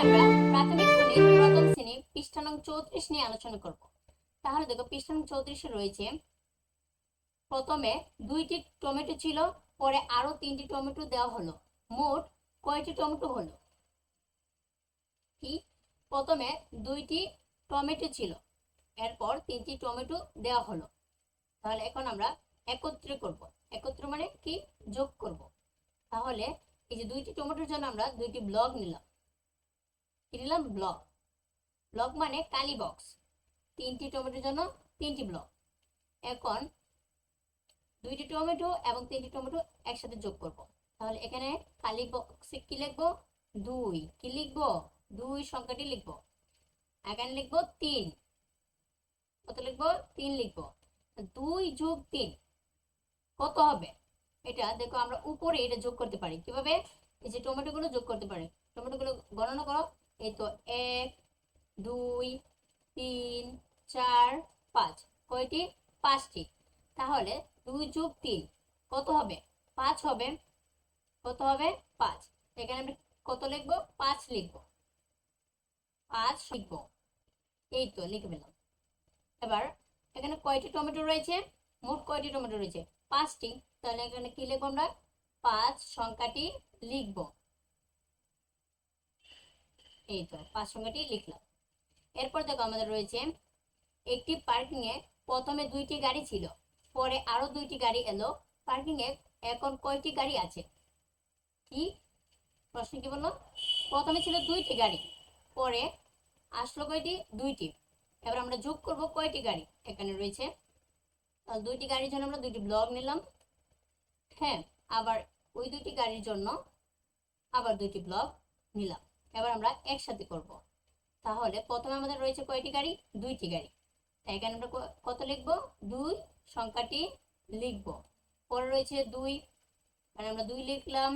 আমরা প্রাথমিক গণিত প্রথম শ্রেণি পৃষ্ঠা নং চৌত্রিশ নিয়ে আলোচনা করব। তাহলে দেখো, পৃষ্ঠা নং চৌত্রিশে রয়েছে, প্রথমে দুইটি টমেটো ছিল, পরে আরও তিনটি টমেটো দেওয়া হলো। মোট কয়টি টমেটো হলো? কি? প্রথমে দুইটি টমেটো ছিল, এরপর তিনটি টমেটো দেওয়া হলো। তাহলে এখন আমরা একত্রে করব। একত্র মানে কি? যোগ করব। তাহলে এই যে দুইটি টমেটোর জন্য আমরা দুইটি ব্লক নিলাম। নিলাম ব্লক। ব্লক মানে কালি বক্স তিনটি টমেটোর জন্য তিনটি ব্লক। এখন দুইটি টমেটো এবং তিনটি টমেটো একসাথে যোগ করব। তাহলে এখানে কালি বক্সে কি লিখব? দুই। কি লিখব? দুই সংখ্যাটি লিখব। এখানে লিখব তিন। কত লিখব? তিন লিখব। দুই যোগ তিন। কত হবে? এটা দেখো আমরা উপরে এটা যোগ করতে পারি। কীভাবে? এই যে টমেটো গুলো যোগ করতে পারি। টমেটো গুলো গণনা করো। এই তো এক, দুই, তিন, চার, পাঁচ। কয়টি? পাঁচটি। তাহলে দুই যোগ তিন, কত হবে? পাঁচ হবে, কত হবে? পাঁচ। এখানে আমি কত লিখব? পাঁচ লিখব। পাঁচ লিখব। এই তো লিখে পেলাম এবার এখানে কয়টি টমেটো রয়েছে? মোট কয়টি টমেটো রয়েছে? পাঁচটি। তাহলে এখানে কি লিখব আমরা? পাঁচ সংখ্যাটি লিখব। এই তো, পাঁচ সংখ্যাটি লিখলাম। এরপর দেখো আমাদের রয়েছে, একটি পার্কিং এ প্রথমে দুইটি গাড়ি ছিল, পরে আরও দুইটি গাড়ি এলো। পার্কিং এ এখন কয়টি গাড়ি আছে? কি? প্রশ্ন কি বলল? প্রথমে ছিল দুইটি গাড়ি, পরে আসলো কয়টি? দুইটি। এবার আমরা যোগ করব কয়টি গাড়ি? এখানে রয়েছে দুইটি গাড়ির জন্য আমরা দুইটি ব্লক নিলাম। হ্যাঁ আবার ওই দুইটি গাড়ির জন্য আবার দুইটি ব্লক নিলাম। এবার আমরা একসাথে করব। তাহলে প্রথমে আমাদের রয়েছে কয়টি গাড়ি? দুইটি গাড়ি। তাই এখানে আমরা কত লিখব? দুই সংখ্যাটি লিখব। পরে রয়েছে দুই। মানে আমরা দুই লিখলাম।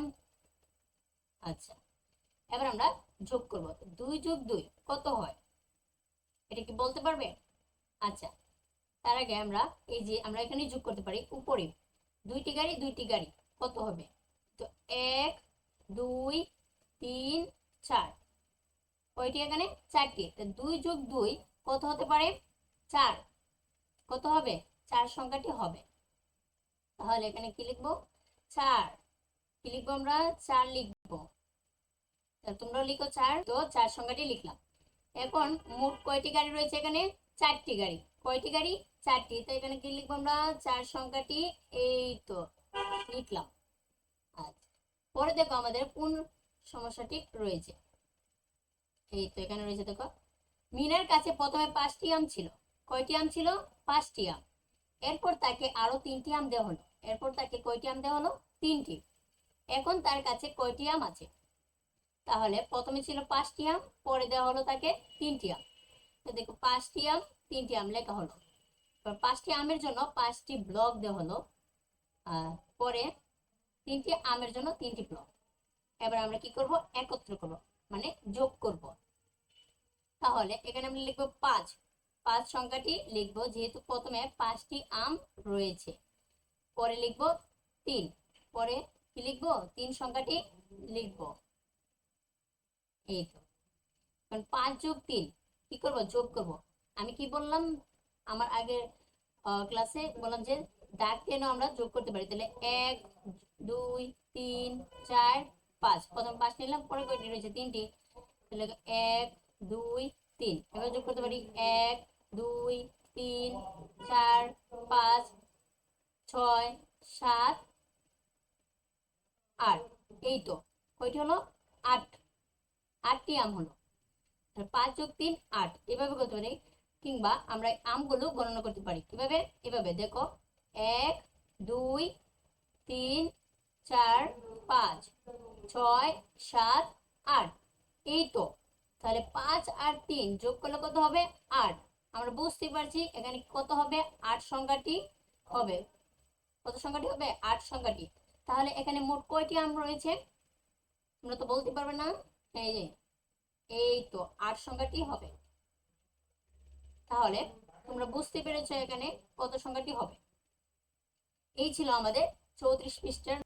আচ্ছা। এবার আমরা যোগ করব। দুই যোগ দুই কত হয়? এটা কি বলতে পারবে? আচ্ছা। তার আগে আমরা এই যে আমরা এখানে যোগ করতে পারি উপরে। দুইটি গাড়ি দুইটি গাড়ি কত হবে? তো এক, দুই, তিন চার। কয়টি এখানে চারটি। দুই যোগ দুই কত হতে পারে? চার। কত হবে? চার সংখ্যাটি হবে। তাহলে এখানে কি লিখব? চার। কি লিখব আমরা? চার লিখব। তা তোমরা লিখো চার। তো চার সংখ্যাটি লিখলাম। এখন মোট কয়টি গাড়ি রয়েছে এখানে? চারটি গাড়ি। কয়টি গাড়ি? চারটি। তো এখানে কি লিখব আমরা? চার সংখ্যাটি, এই তো, লিখলাম। আচ্ছা। পরে দেখো আমাদের কোন সমস্যাটি রয়েছে। এই তো এখানে রয়েছে দেখো। মিনার কাছে প্রথমে পাঁচটি আম ছিল। কয়টি আম ছিল? পাঁচটি আম। এরপর তাকে আরও তিনটি আম দেওয়া হলো। এরপর তাকে কয়টি আম দেওয়া হলো? তিনটি। এখন তার কাছে কয়টি আম আছে? তাহলে প্রথমে ছিল পাঁচটি আম, পরে দেওয়া হলো তাকে তিনটি আম। তো দেখো, পাঁচটি আম, তিনটি আম লেখা হলো। পাঁচটি আমের জন্য পাঁচটি ব্লক দেওয়া হলো। আর পরে তিনটি আমের জন্য তিনটি ব্লক এবার আমরা কি করব? একত্র করব। মানে যোগ করব। তাহলে এখানে আমরা লিখব পাঁচ। পাঁচ সংখ্যাটি লিখব যেহেতু প্রথমে পাঁচটি আম রয়েছে। পরে লিখব তিন। পরে কি লিখব? তিন সংখ্যাটি লিখব। এই তো। কারণ পাঁচ যোগ তিন। কি করব? যোগ করব। আমি কি বললাম? আমার আগের ক্লাসে বললাম যে দাগ টেনে আমরা যোগ করতে পারি? তাহলে এক, দুই, তিন, চার পাঁচ। প্রথম পাঁচ নিলাম পরে কয়টি রয়েছে? তিনটি। তাহলে এক, দুই, তিন। এবার যোগ করতে পারি এক, দুই, তিন, চার, পাঁচ, ছয়, সাত, আট। এই তো, কয়টি হলো? আট। আটটি আম হলো। পাঁচ যোগ তিন, আট। এভাবে করতে পারি, কিংবা আমরা আমগুলো গণনা করতে পারি। কীভাবে? এভাবে। দেখো, এক, দুই, তিন, চার, পাঁচ। ছয়, সাত, আট। এই তো। তাহলে পাঁচ আর তিন যোগ করলে কত হবে? আট। আমরা বুঝতে পারছি এখানে কত হবে? আট সংখ্যাটি হবে। কত সংখ্যাটি হবে? আট সংখ্যাটি। তাহলে এখানে মোট কয়টি আম রয়েছে? তোমরা তো বলতে পারবে না। এই এই তো আট সংখ্যাটি হবে। তাহলে তোমরা বুঝতে পেরেছ এখানে কত সংখ্যাটি হবে। এই ছিল আমাদের চৌত্রিশ পৃষ্ঠার